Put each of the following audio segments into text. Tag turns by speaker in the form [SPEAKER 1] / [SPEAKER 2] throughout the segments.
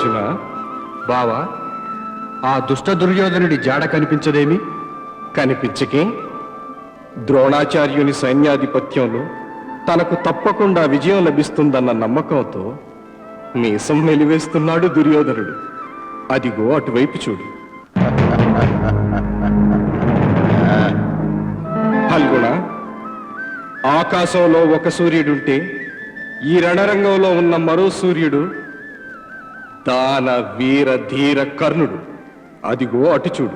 [SPEAKER 1] అర్జున బావా ఆ దుష్ట దుర్యోధనుడి జాడ కనిపించదేమి? కనిపించకే. ద్రోణాచార్యుని సైన్యాధిపత్యంలో తనకు తప్పకుండా విజయం లభిస్తుందన్న నమ్మకంతో మీసం నిలివేస్తున్నాడు దుర్యోధనుడు. అదిగో అటువైపు చూడు. ఫల్గుణ ఆకాశంలో ఒక సూర్యుడుంటే ఈ రణరంగంలో ఉన్న మరో సూర్యుడు దాన వీర ధీర కర్ణుడు. అదిగో అటు చూడు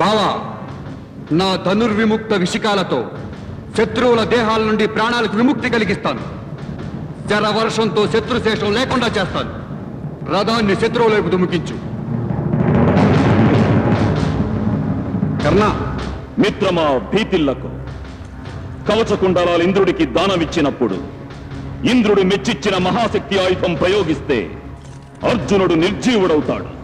[SPEAKER 1] బావా నా ధనుర్విముక్త విషికాలతో శత్రువుల దేహాల నుండి ప్రాణాలకు విముక్తి కలిగిస్తాను. శరవర్షంతో శత్రుశేషం లేకుండా చేస్తాను. రథాన్ని శత్రువుల వైపు దుముకించు. కర్ణ
[SPEAKER 2] మిత్రమా భీతిల్లకు. కవచకుండలాలు ఇంద్రుడికి దానమిచ్చినప్పుడు ఇంద్రుడు మెచ్చిచ్చిన మహాశక్తి ఆయుధం ప్రయోగిస్తే అర్జునుడు నిర్జీవుడవుతాడు.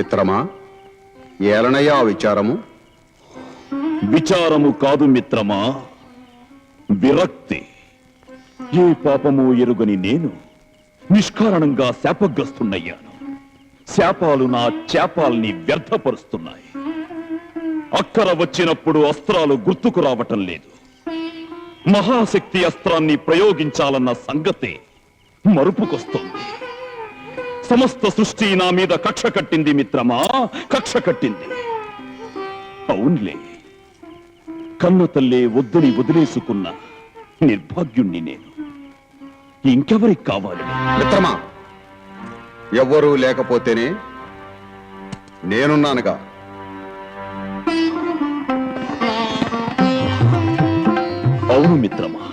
[SPEAKER 3] మిత్రమా? ఏలనయ్యా విచారము?
[SPEAKER 2] విచారము కాదు మిత్రమా విరక్తి. ఏ పాపము ఎరుగని నేను నిష్కారణంగా శాపగ్రస్తున్నయ్యాను శాపాలు నా చేపాల్ని వ్యర్థపరుస్తున్నాయి. అక్కర వచ్చినప్పుడు అస్త్రాలు గుర్తుకు రావటం లేదు. మహాశక్తి అస్త్రాన్ని ప్రయోగించాలన్న సంగతే మరుపుకొస్తోంది. సమస్త సృష్టి నా మీద కక్ష కట్టింది మిత్రమా? కక్ష కట్టింది. అవునులే. కన్న తల్లే వద్దని వదిలేసుకున్న నిర్భాగ్యుణ్ణి నేను. ఇంకెవరికి కావాలి?
[SPEAKER 3] మిత్రమా ఎవ్వరూ లేకపోతేనే నేనున్నానుగా.
[SPEAKER 2] అవును మిత్రమా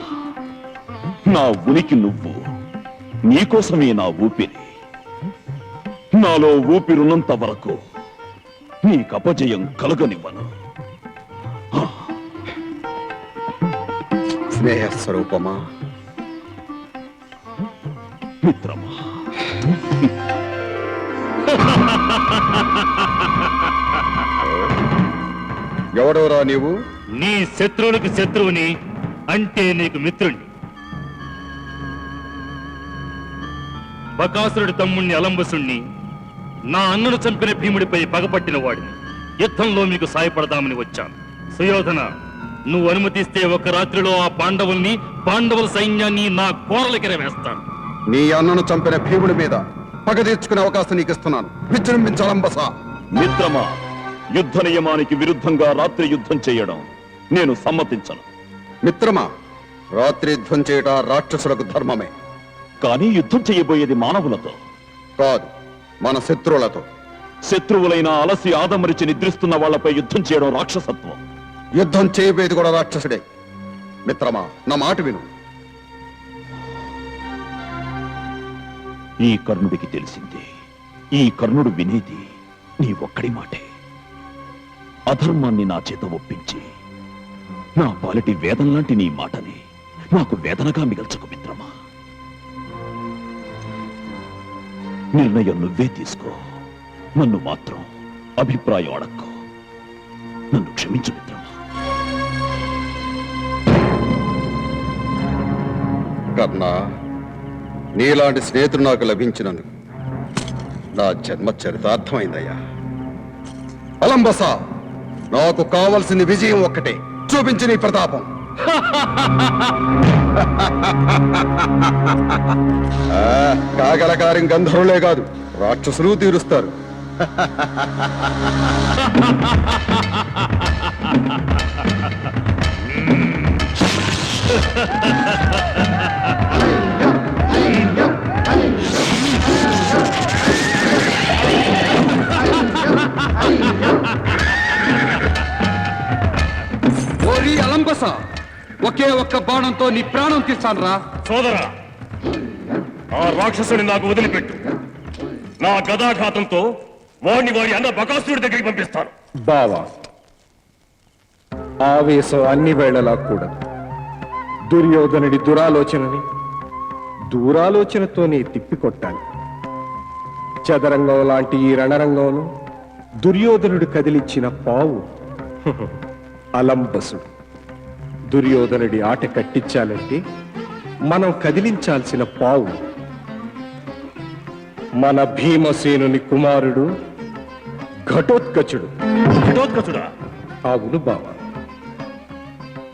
[SPEAKER 2] నా ఉనికి నువ్వు నీకోసమే నా ఊపిరి. నాలో ఊపిరున్నంత వరకు నీకు అపజయం కలగనివ్వను.
[SPEAKER 3] స్నేహ స్వరూపమా
[SPEAKER 2] మిత్రమా?
[SPEAKER 3] ఎవడవరా నీవు?
[SPEAKER 4] నీ శత్రువులకు శత్రువుని అంటే నీకు మిత్రుణ్ణి. బకాసురుడి తమ్ముణ్ణి అలంబసుణ్ణి. నా అన్నను చంపిన భీముడిపై పగపట్టిన వాడిని. యుద్ధంలో మీకు సాయపడదామని వచ్చాను. సుయోధన నువ్వు అనుమతిస్తే ఒక రాత్రిలో ఆ పాండవుల్ని పాండవుల సైన్యాన్ని నా కోరలకెర వేస్తాను.
[SPEAKER 3] నీ అన్నను చంపిన భీముడి మీద పగ తీర్చుకునే అవకాశం నీకు ఇస్తున్నాను విజృంభించాలంబసా
[SPEAKER 2] మిత్రమా యుద్ధ నియమానికి విరుద్ధంగా రాత్రి యుద్ధం చేయడం నేను సమ్మతించను.
[SPEAKER 3] మిత్రమా రాత్రి యుద్ధం చేయట రాక్షసులకు ధర్మమే.
[SPEAKER 2] కానీ యుద్ధం చేయబోయేది మానవులతో.
[SPEAKER 3] కాదు. మన శత్రువులతో.
[SPEAKER 2] శత్రువులైన అలసి ఆదమరిచి నిద్రిస్తున్న వాళ్ళపై యుద్ధం చేయడం రాక్షసత్వం.
[SPEAKER 3] యుద్ధం చేయబోయేది కూడా రాక్షసుడే. మిత్రమా నా మాట విను.
[SPEAKER 2] ఈ కర్ణుడికి తెలిసింది. ఈ కర్ణుడు వినేది నీ ఒక్కడి మాటే. అధర్మాన్ని నా చేత ఒప్పించి నా పాలిటి వేదం లాంటి నీ మాటని నాకు వేదనగా మిగల్చకు నిర్ణయం నువ్వే తీసుకో నన్ను మాత్రం అభిప్రాయం అడక్కో. నన్ను క్షమించు మిత్రమా.
[SPEAKER 3] కర్ణ నీలాంటి స్నేహితుడు నాకు లభించినందుకు నా జన్మ చరితార్థమైందయ్యా. అలంబస నాకు కావలసింది విజయం ఒక్కటే. చూపించి నీ ప్రతాపం. ఆ, కాగలకార్యం గంధర్వులే కాదు. రాక్షసులు తీరుస్తారు.
[SPEAKER 1] ఓరి అలంబస! ఒకే ఒక్క బాణంతో నీ ప్రాణం తీస్తాను
[SPEAKER 4] సోదరా ఆ రాక్షసుని నాకు వదిలిపెట్టు. నా గదాఘాతంతో వాడిని వాడి అన్న బకాసురుడి దగ్గరికి పంపిస్తాను.
[SPEAKER 5] బావా ఆవేశం అన్ని వేళలా కూడా దుర్యోధనుడి దురాలోచనని దూరాలోచనతోనే తిప్పికొట్టాలి. చదరంగం లాంటి ఈ రణరంగంలో దుర్యోధనుడు కదిలిచ్చిన పావు. అలంబసుడు. దుర్యోధనుడి ఆట కట్టించాలంటే మనం కదిలించాల్సిన పావు. మన భీమసేనుని కుమారుడు ఘటోత్కచుడు.
[SPEAKER 4] ఘటోత్కచుడా?
[SPEAKER 5] అవును బావ.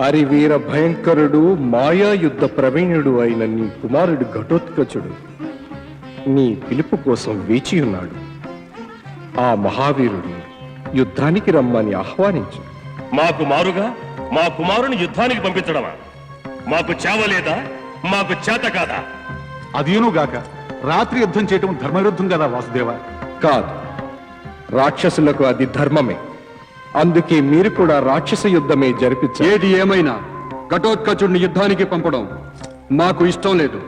[SPEAKER 5] అరివీర భయంకరుడు మాయా యుద్ధ ప్రవీణుడు అయిన నీ కుమారుడు ఘటోత్కచుడు నీ పిలుపు కోసం వేచి ఉన్నాడు. ఆ మహావీరుడు యుద్ధానికి రమ్మని ఆహ్వానించు.
[SPEAKER 4] మాకు మారుగా? మా కుమారుని యుద్ధానికి పంపించడమా? మాకు చేవలేదా మాకు చేత కాదా?
[SPEAKER 6] అదేనుగాక రాత్రి యుద్ధం చేయటం ధర్మవిరుద్ధం కదా వాసుదేవ?
[SPEAKER 5] కాదు. రాక్షసులకు అది ధర్మమే. అందుకే మీరు కూడా రాక్షస యుద్ధమే జరిపించాలి.
[SPEAKER 1] ఏది ఏమైనా ఘటోత్కచుడిని యుద్ధానికి పంపడం మాకు ఇష్టం లేదు.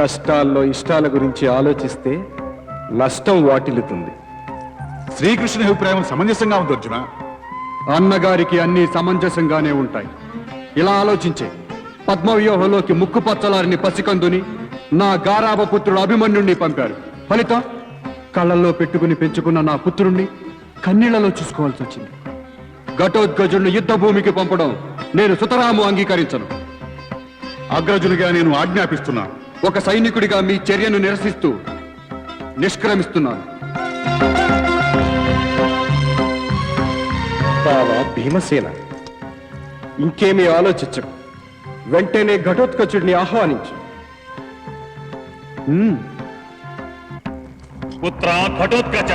[SPEAKER 5] కష్టాల్లో ఇష్టాల గురించి ఆలోచిస్తే నష్టం వాటిల్లుతుంది.
[SPEAKER 6] శ్రీకృష్ణుని అభిప్రాయం సమంజసంగా ఉంది అర్జున.
[SPEAKER 1] అన్నగారికి అన్ని సమంజసంగానే ఉంటాయి. ఇలా ఆలోచించే పద్మవ్యూహంలోకి ముక్కు పచ్చలారిని పసికందుని నా గారాభ పుత్రుడు అభిమన్యుణ్ణి పంపారు. ఫలితం? కళ్ళల్లో పెట్టుకుని పెంచుకున్న నా పుత్రుణ్ణి కన్నీళ్ళలో చూసుకోవాల్సి వచ్చింది. ఘటోద్గజుణ్ణి యుద్ధ భూమికి పంపడం నేను సుతరాము అంగీకరించను.
[SPEAKER 6] అగ్రజునిగా నేను ఆజ్ఞాపిస్తున్నా.
[SPEAKER 1] ఒక సైనికుడిగా మీ చర్యను నిరసిస్తూ నిష్క్రమిస్తున్నాను.
[SPEAKER 5] బావ భీమసేన. ఇంకేమీ ఆలోచించకు. వెంటనే ఘటోత్కచుడిని ఆహ్వానించు.
[SPEAKER 4] పుత్ర ఘటోత్కచ.